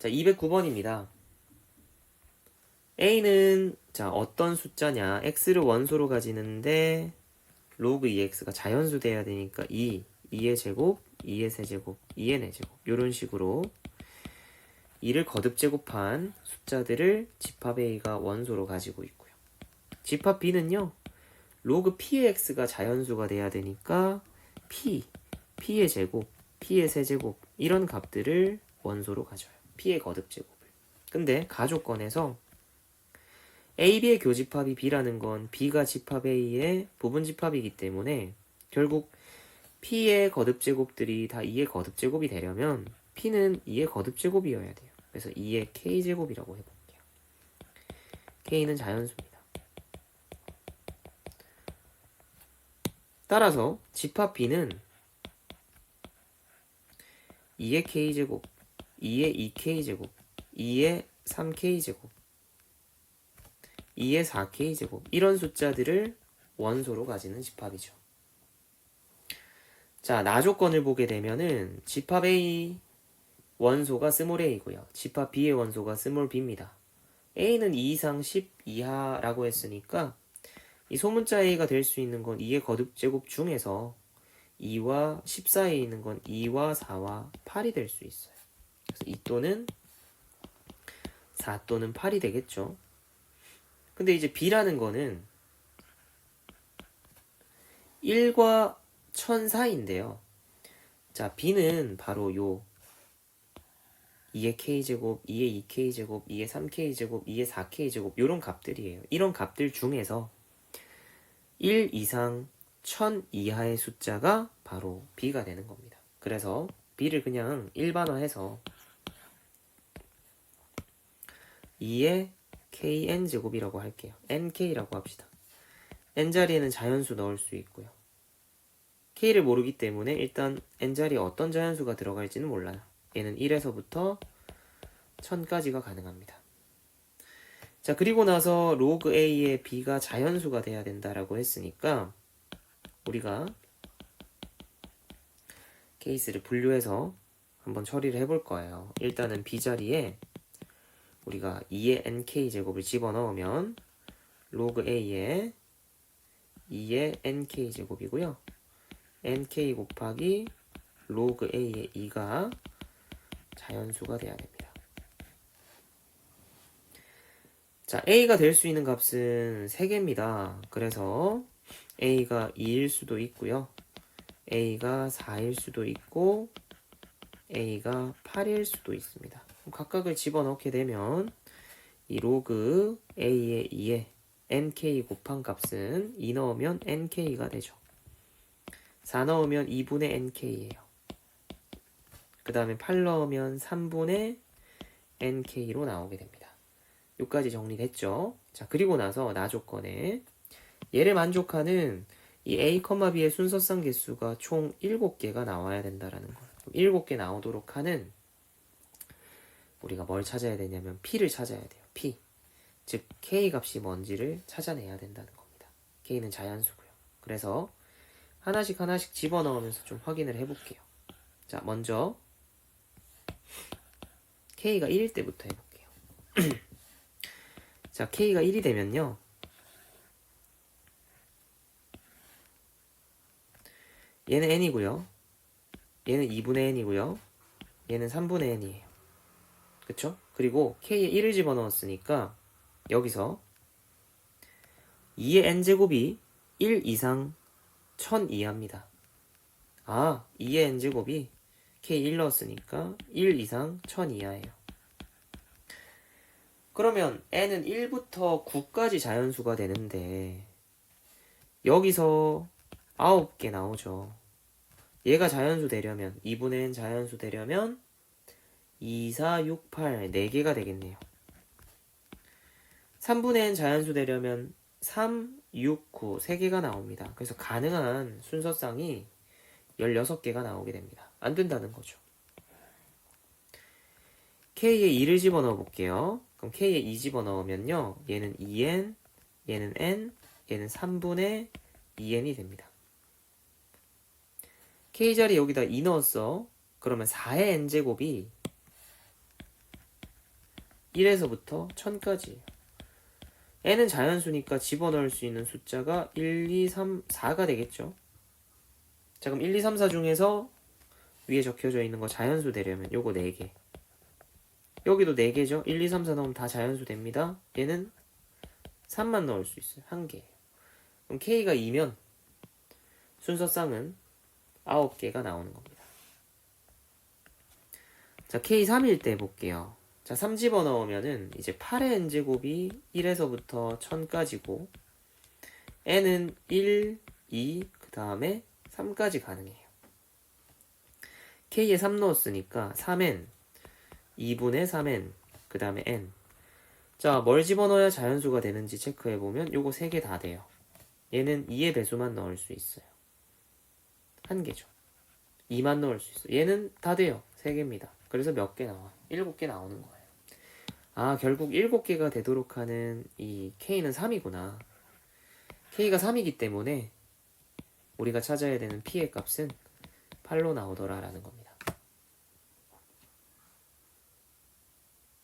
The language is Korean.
자, 209번입니다. a는 자, 어떤 숫자냐? x를 원소로 가지는데 로그 2x가 자연수 돼야 되니까 2, 2의 제곱, 2의 세제곱, 2의 4제곱 이런 식으로 2를 거듭 제곱한 숫자들을 집합 a가 원소로 가지고 있고요. 집합 b는요. 로그 p의 x가 자연수가 돼야 되니까 p, p의 제곱, p의 세제곱 이런 값들을 원소로 가져요. P의 거듭 제곱을. 근데 가조건에서 a, b의 교집합이 b라는 건 b가 집합 a의 부분 집합이기 때문에 결국 p의 거듭 제곱들이 다 2의 거듭 제곱이 되려면 p는 2의 거듭 제곱이어야 돼요. 그래서 2의 k 제곱이라고 해볼게요. k는 자연수입니다. 따라서 집합 b는 2의 k제곱, 2의 2k제곱, 2의 3k제곱, 2의 4k제곱 이런 숫자들을 원소로 가지는 집합이죠. 자, 나조건을 보게 되면은 집합 A 원소가 스몰 a고요. 집합 B의 원소가 스몰 b입니다. A는 2 이상 10 이하라고 했으니까 이 소문자 A가 될 수 있는 건 2의 거듭 제곱 중에서 2와 10 사이에 있는 건 2와 4와 8이 될 수 있어요. 그래서 2 또는 4 또는 8이 되겠죠. 근데 이제 B라는 거는 1과 1000 사이인데요. 자, B는 바로 요 2의 k제곱, 2의 2k제곱, 2의 3k제곱, 2의 4k제곱 이런 값들이에요. 이런 값들 중에서 1 이상 1000 이하의 숫자가 바로 b가 되는 겁니다. 그래서 b를 그냥 일반화해서 2의 kn제곱이라고 할게요. nk라고 합시다. n 자리에는 자연수 넣을 수 있고요. k를 모르기 때문에 일단 n 자리에 어떤 자연수가 들어갈지는 몰라요. 얘는 1에서부터 1000까지가 가능합니다. 자, 그리고 나서 로그 a의 b가 자연수가 돼야 된다라고 했으니까 우리가 케이스를 분류해서 한번 처리를 해볼 거예요. 일단은 b 자리에 우리가 2의 nk 제곱을 집어넣으면 로그 a의 2의 nk 제곱이고요. nk 곱하기 로그 a의 2가 자연수가 돼야 됩니다. 자, a가 될 수 있는 값은 3개입니다. 그래서 a가 2일 수도 있고요. a가 4일 수도 있고 a가 8일 수도 있습니다. 각각을 집어넣게 되면 이 로그 a의 2에 nk 곱한 값은 2 넣으면 nk가 되죠. 4 넣으면 2분의 nk예요. 그 다음에 8 넣으면 3분의 nk로 나오게 됩니다. 여기까지 정리됐죠? 자, 그리고 나서 나 조건에 얘를 만족하는 이 a, b의 순서상 개수가 총 7개가 나와야 된다라는 거예요. 7개 나오도록 하는 우리가 뭘 찾아야 되냐면 p를 찾아야 돼요. p. 즉 k 값이 뭔지를 찾아내야 된다는 겁니다. k는 자연수고요. 그래서 하나씩 하나씩 집어넣으면서 좀 확인을 해볼게요. 자, 먼저 k가 1일 때부터 해볼게요. 자, k가 1이 되면요. 얘는 n이고요. 얘는 2분의 n이고요. 얘는 3분의 n이에요. 그쵸? 그리고 k에 1을 집어넣었으니까 여기서 2의 n제곱이 1 이상 1000 이하입니다. 아, 2의 n제곱이 k 1 넣었으니까 1 이상 1000 이하예요. 그러면 n은 1부터 9까지 자연수가 되는데 여기서 9개 나오죠. 얘가 자연수 되려면 2분의 n 자연수 되려면 2, 4, 6, 8 4개가 되겠네요. 3분의 n 자연수 되려면 3, 6, 9 3개가 나옵니다. 그래서 가능한 순서상이 16개가 나오게 됩니다. 안 된다는 거죠. k에 2를 집어넣어 볼게요. 그럼 k에 2 집어넣으면요. 얘는 2n, 얘는 n, 얘는 3분의 2n이 됩니다. K 자리 여기다 2 넣었어. 그러면 4의 n제곱이 1에서부터 1000까지예요. n은 자연수니까 집어넣을 수 있는 숫자가 1, 2, 3, 4가 되겠죠. 자, 그럼 1, 2, 3, 4 중에서 위에 적혀져 있는 거 자연수 되려면 요거 4개. 여기도 4개죠. 1, 2, 3, 4 넣으면 다 자연수 됩니다. 얘는 3만 넣을 수 있어요. 한 개. 그럼 K가 2면 순서쌍은 9개가 나오는 겁니다. 자, K 3일 때 볼게요. 자, 3 집어 넣으면은 이제 8의 n제곱이 1에서부터 1000까지고 n은 1, 2, 그 다음에 3까지 가능해요. K에 3 넣었으니까 3n, 2분의 3n, 그 다음에 n. 자, 뭘 집어넣어야 자연수가 되는지 체크해보면 요거 3개 다 돼요. 얘는 2의 배수만 넣을 수 있어요. 한 개죠. 2만 넣을 수 있어요. 얘는 다 돼요. 3개입니다. 그래서 몇 개 나와? 7개 나오는 거예요. 아, 결국 7개가 되도록 하는 이 K는 3이구나. K가 3이기 때문에 우리가 찾아야 되는 P의 값은 8로 나오더라라는 겁니다.